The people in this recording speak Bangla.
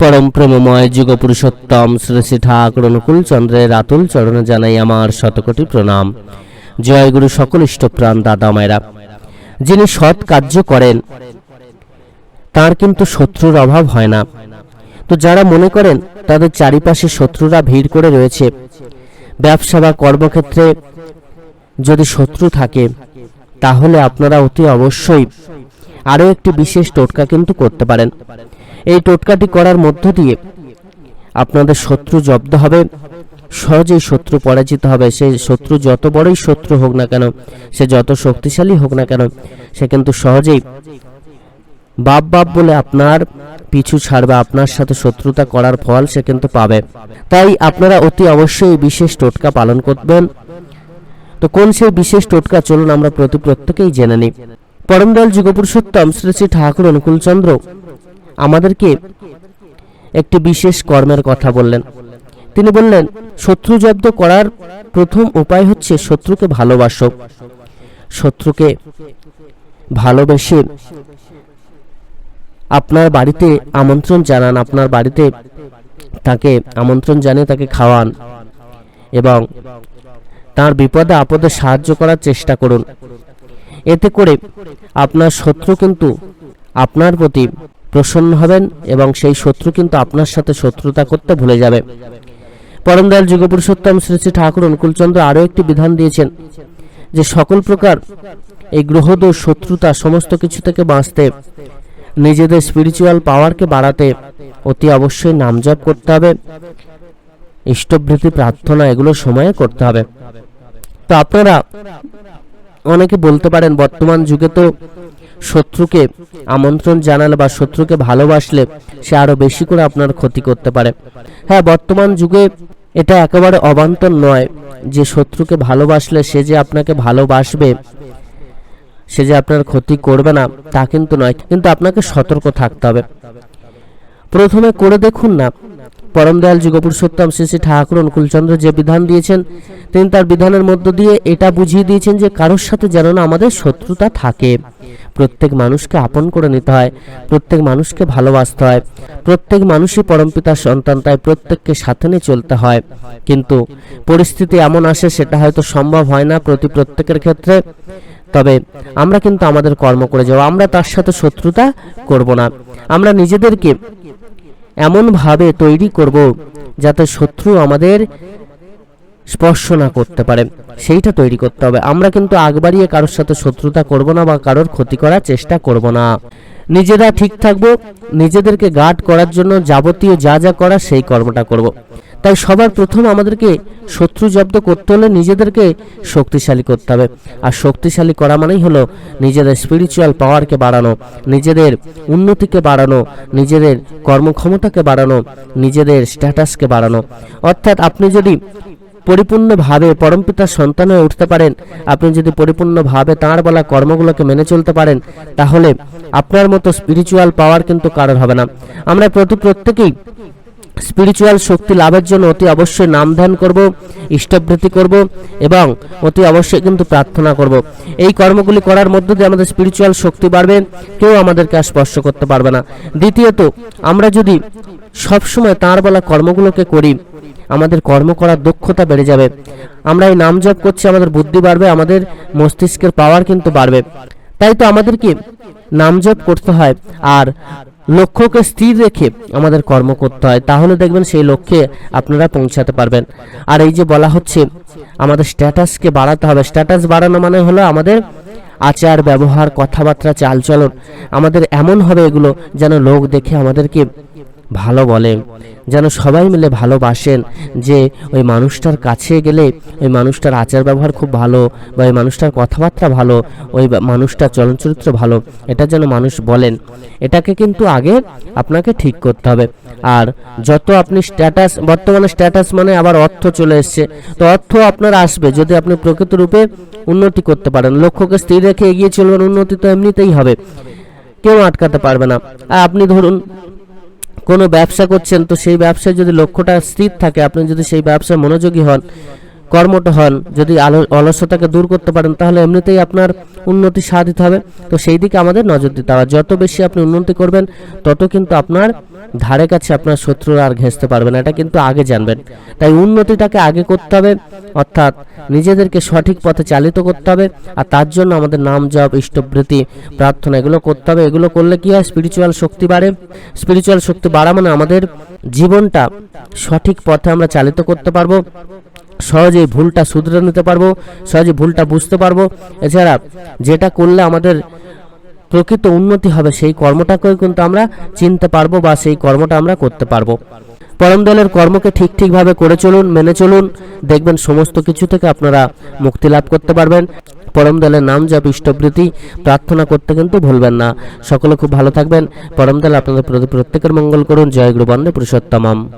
পরম প্রেমময় যুগ পুরুষোত্তম শ্রী শ্রী ঠাকুর অনুকূল চন্দ্রের আতুল চরণে জানাই আমার শতকোটি প্রণাম। জয় গুরু সকল ইষ্টপ্রাণ দাদা মায়েরা। যিনি সৎ কার্য করেন, তার কিন্তু শত্রুর অভাব হয় না। তো যারা মনে করেন, তাদের চারিপাশে শত্রুরা ভিড় করে রয়েছে। ব্যবসা বা কর্মক্ষেত্রে যদি শত্রু থাকে, তাহলে আপনারা অতি অবশ্যই আরও একটি বিশেষ টোটকা কিন্তু করতে পারেন। এই টোটকাটি করার মধ্য দিয়ে আপনাদের শত্রু জব্দ হবে। সহজেই শত্রু পরাজিত হবে। সেই শত্রু যত বড়ই শত্রু হোক না কেন, সে যত শক্তিশালী হোক না কেন, সে কিন্তু সহজেই বাপ বাপ বলে আপনার পিছু ছাড়বে, আপনার সাথে শত্রুতা করার ফল সে কিন্তু পাবে। তাই আপনারা অতি অবশ্যই বিশেষ টোটকা পালন করবেন। তো কোন সেই বিশেষ টোটকা, চলুন আমরা প্রতি প্রত্যেকেই জেনে নিই। পরমদয়াল যুগপুরুষোত্তম শ্রী শ্রী ঠাকুর অনুকূলচন্দ্র আমাদেরকে একটি বিশেষ কর্মের কথা বললেন। তিনি বললেন, শত্রু জব্দ করার প্রথম উপায় হচ্ছে শত্রুকে ভালোবাসো। শত্রুকে ভালোবেসে আপনার বাড়িতে আমন্ত্রণ জানান, আপনার বাড়িতে তাকে আমন্ত্রণ জানিয়ে তাকে খাওয়ান এবং তার বিপদে আপদে সাহায্য করার চেষ্টা করুন। এতে করে আপনার শত্রু কিন্তু আপনার প্রতি প্রসন্ন হবেন এবং সেই শত্রু কিন্তু আপনার সাথে শত্রুতা করতে ভুলে যাবে। পরমদয়াল যুগপুরুষোত্তম শ্রী শ্রী ঠাকুর অনুকূলচন্দ্র আরও একটি বিধান দিয়েছেন যে সকল প্রকার এই গ্রহদোষ, শত্রুতা, সমস্ত কিছু থেকে বাঁচতে, নিজেদের স্পিরিচুয়াল পাওয়ারকে বাড়াতে অতি অবশ্যই নাম জপ করতে হবে। ইষ্টভৃতি প্রার্থনা এগুলো সময়ে করতে হবে। তো আপনারা অনেকে বলতে পারেন, বর্তমান যুগে তো শত্রুকে আমন্ত্রণ জানালে বা শত্রুকে ভালোবাসলে সে আরও বেশি করে আপনার ক্ষতি করতে পারে। হ্যাঁ বর্তমান যুগে এটা একেবারে অবান্তর নয় যে শত্রুকে ভালোবাসলে সে যে আপনাকে ভালোবাসবে, সে যে আপনার ক্ষতি করবে না, তা কিন্তু নয়। কিন্তু আপনাকে সতর্ক থাকতে হবে। প্রথমে করে দেখুন না। পরম দয়াল যুগপুরুষোত্তম শ্রী শ্রী ঠাকুর অনুকূলচন্দ্র যে বিধান দিয়েছেন, তিনি তার বিধানের মধ্য দিয়ে এটা বুঝিয়ে দিয়েছেন যে কারোর সাথে যেন না আমাদের শত্রুতা থাকে। প্রত্যেক মানুষকে আপন করে নিতে হয়, প্রত্যেক মানুষকে ভালোবাসতে হয়, প্রত্যেক মানুষই পরমপিতার সন্তান, তাই প্রত্যেককে সাথে নিয়ে চলতে হয়। কিন্তু পরিস্থিতি এমন আসে, সেটা হয়তো সম্ভব হয় না প্রতি প্রত্যেকের ক্ষেত্রে। তবে আমরা কিন্তু আমাদের কর্ম করে যাব, আমরা তার সাথে শত্রুতা করব না। আমরা নিজেদেরকে এমনভাবে তৈরি করব, যাতে শত্রু আমাদের স্পর্শ না করতে পারে। সেইটা তৈরি করতে হবে। আমরা কিন্তু আগ বাড়িয়ে কারোর সাথে শত্রুতা করব না বা কারোর ক্ষতি করার চেষ্টা করব না। নিজেরা ঠিক থাকব, নিজেদেরকে গার্ড করার জন্য যাবতীয় যা যা করা সেই কর্মটা করব। তাই সবার প্রথম আমাদেরকে শত্রু জব্দ করতে হলে নিজেদেরকে শক্তিশালী করতে হবে। আর শক্তিশালী করা মানেই হলো নিজেদের স্পিরিচুয়াল পাওয়ারকে বাড়ানো, নিজেদের উন্নতিকে বাড়ানো, নিজেদের কর্মক্ষমতাকে বাড়ানো, নিজেদের স্ট্যাটাসকে বাড়ানো। অর্থাৎ আপনি যদি পরিপূর্ণভাবে পরমপিতার সন্তান হয়ে উঠতে পারেন। আপনি যদি পরিপূর্ণভাবে তাঁর বলা কর্মগুলোকে মেনে চলতে পারেন, তাহলে আপনার মতো স্পিরিচুয়াল পাওয়ার কিন্তু কারোর হবে না। আমরা প্রতি প্রত্যেকেই স্পিরিচুয়াল শক্তি লাভের জন্য অতি অবশ্যই নাম ধ্যান করব, ইষ্টবৃত্তি করব এবং অতি অবশ্যই কিন্তু প্রার্থনা করব। এই কর্মগুলি করার মধ্য দিয়ে আমাদের স্পিরিচুয়াল শক্তি বাড়বে, কেউ আমাদেরকে স্পর্শ করতে পারবে না। দ্বিতীয়ত, আমরা যদি সবসময় তাঁর বলা কর্মগুলোকে করি আমাদের কর্ম করার দক্ষতা বেড়ে যাবে। আমরা এই নাম জপ করছি, আমাদের বুদ্ধি বাড়বে, আমাদের মস্তিষ্কের পাওয়ার কিন্তু বাড়বে। তাই তো আমাদেরকে নাম জপ করতে হয় আর লক্ষ্যকে স্থির রেখে আমাদের কর্ম করতে হয়। তাহলে দেখবেন সেই লক্ষ্যে আপনারা পৌঁছাতে পারবেন। আর এই যে বলা হচ্ছে, আমাদের স্ট্যাটাসকে বাড়াতে হবে। স্ট্যাটাস বাড়ানো মানে হলো আমাদের আচার ব্যবহার কথাবার্তা, চালচলন। আমাদের এমন হবে এগুলো যেন লোক দেখে আমাদেরকে ভালো বলে, যেন সবাই মিলে ভালোবাসেন যে ওই মানুষটার কাছে গেলে ওই মানুষটার আচার ব্যবহার খুব ভালো বা ওই মানুষটার কথাবার্তা ভালো, ওই মানুষটার চলনচরিত্র ভালো, এটা যেন মানুষ বলেন। এটাকে কিন্তু আগে আপনাকে ঠিক করতে হবে। আর যত আপনি স্ট্যাটাস বর্তমানে স্ট্যাটাস মানে আবার অর্থ চলে এসছে। তো অর্থ আপনার আসবে যদি আপনি প্রকৃত রূপে উন্নতি করতে পারেন। লক্ষ্যকে স্থির রেখে এগিয়ে চলবেন, উন্নতি তো এমনিতেই হবে। কেউ আটকাতে পারবে না। আপনি ধরুন কোনো ব্যবসা করছেন, তো সেই ব্যবসায় যদি লক্ষ্যটা স্থির থাকে, আপনি যদি সেই ব্যবসায় মনোযোগী হন কর্মঠ হন, যদি অলসতাকে দূর করতে পারেন, তাহলে এমনিতেই আপনার উন্নতি সাধিত হবে। তো সেই দিকে আমাদের নজর দিতে হবে। যত বেশি আপনি উন্নতি করবেন, তত কিন্তু আপনার ধারে কাছে আপনার শত্রুরা আর ঘেঁচতে পারবে না। এটা কিন্তু আগে জানবেন। তাই উন্নতিটাকে আগে করতে হবে, অর্থাৎ নিজেদেরকে সঠিক পথে চালিত করতে হবে, আর তার জন্য আমাদের নাম জপ ইষ্টবৃত্তি প্রার্থনা, এগুলো করতে হবে। এগুলো করলে কি হয়? স্পিরিচুয়াল শক্তি বাড়ে। স্পিরিচুয়াল শক্তি বাড়া মানে আমাদের জীবনটা সঠিক পথে আমরা চালিত করতে পারব। সহজেই ভুলটা শুধরে নিতে পারব সহজে ভুলটা বুঝতে পারব। এছাড়া যেটা করলে আমাদের প্রকৃত উন্নতি হবে, সেই কর্মটাকেও কিন্তু আমরা চিনতে পারব বা সেই কর্মটা আমরা করতে পারব। পরম দলের কর্মকে ঠিক ঠিকভাবে করে চলুন, মেনে চলুন। দেখবেন সমস্ত কিছু থেকে আপনারা মুক্তি লাভ করতে পারবেন। পরম দলের নাম জপ ইষ্টবৃত্তি প্রার্থনা করতে কিন্তু ভুলবেন না। সকলে খুব ভালো থাকবেন। পরম দল আপনাদের প্রতি প্রত্যেকের মঙ্গল করুন। জয় গুরু পুরুষোত্তমম।